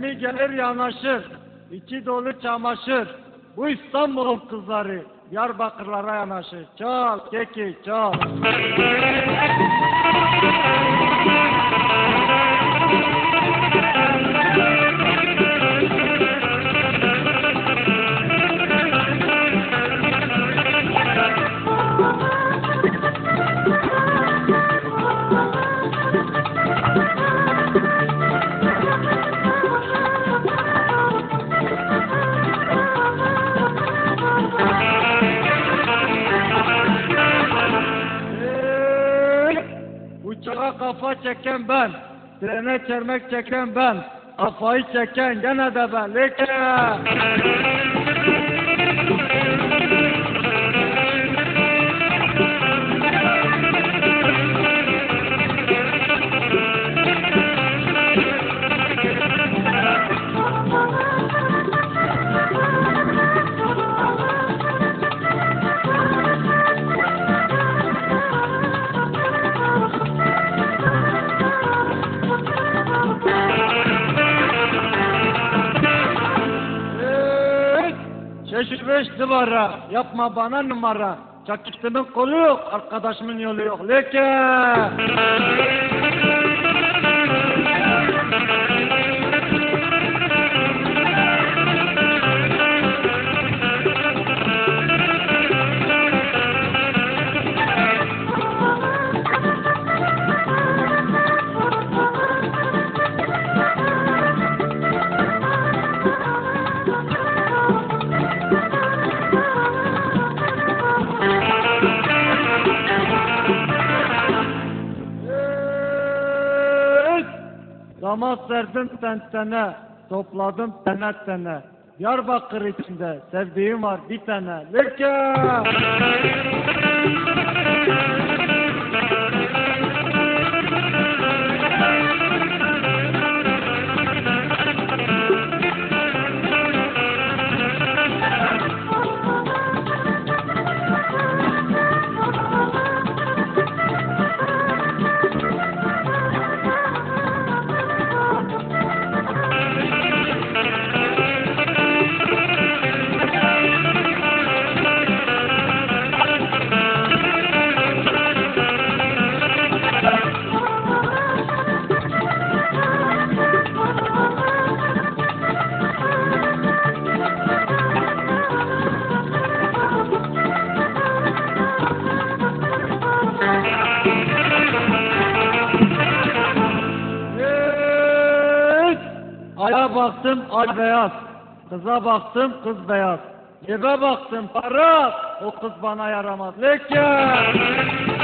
Gemi gelir yanaşır, içi dolu çamaşır. Bu İstanbul'un kızları Diyarbakırlara yanaşır. Çal keki çal. Kafa çeken ben, trene çermek çeken ben, kafayı çeken gene de ben. Leke! Şeş beş yapma bana numara. Çakıştının kolu yok, arkadaşımın yolu yok. Leke! Damat serdim tentene, topladım tene tene. Diyarbakır içinde sevdiğim var bir tane. Leke! Aya baktım ay beyaz. Kıza baktım kız beyaz. Cebe baktım para. O kız bana yaramaz. Leke!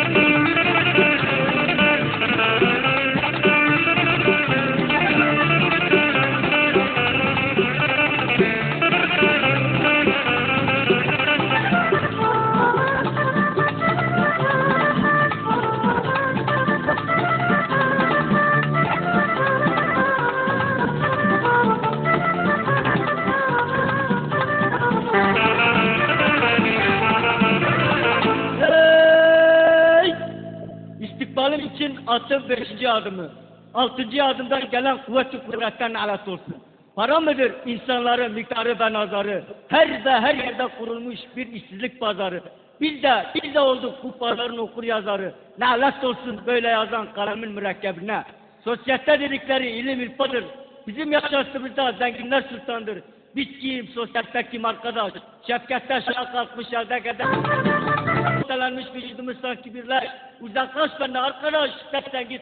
İçin attığım beşinci adımı. Altıncı adımdan gelen kuvvet-i kuvvetten alet olsun. Para mıdır insanların miktarı ve nazarı? Her ve her yerde kurulmuş bir işsizlik pazarı. Biz de, biz de olduk bu pazarın okur yazarı. Lanet olsun böyle yazan kalemin mürekkebine. Sosyete dedikleri ilim irfadır. Bizim yaşantımızda zenginler sultandır. Biz kim, sosyete kim arkadaş? Şefkette şaha kalkmış yerde kadar. تلنش وجود مستاک کبیرلش و زخش و نار قراش تک تنگیز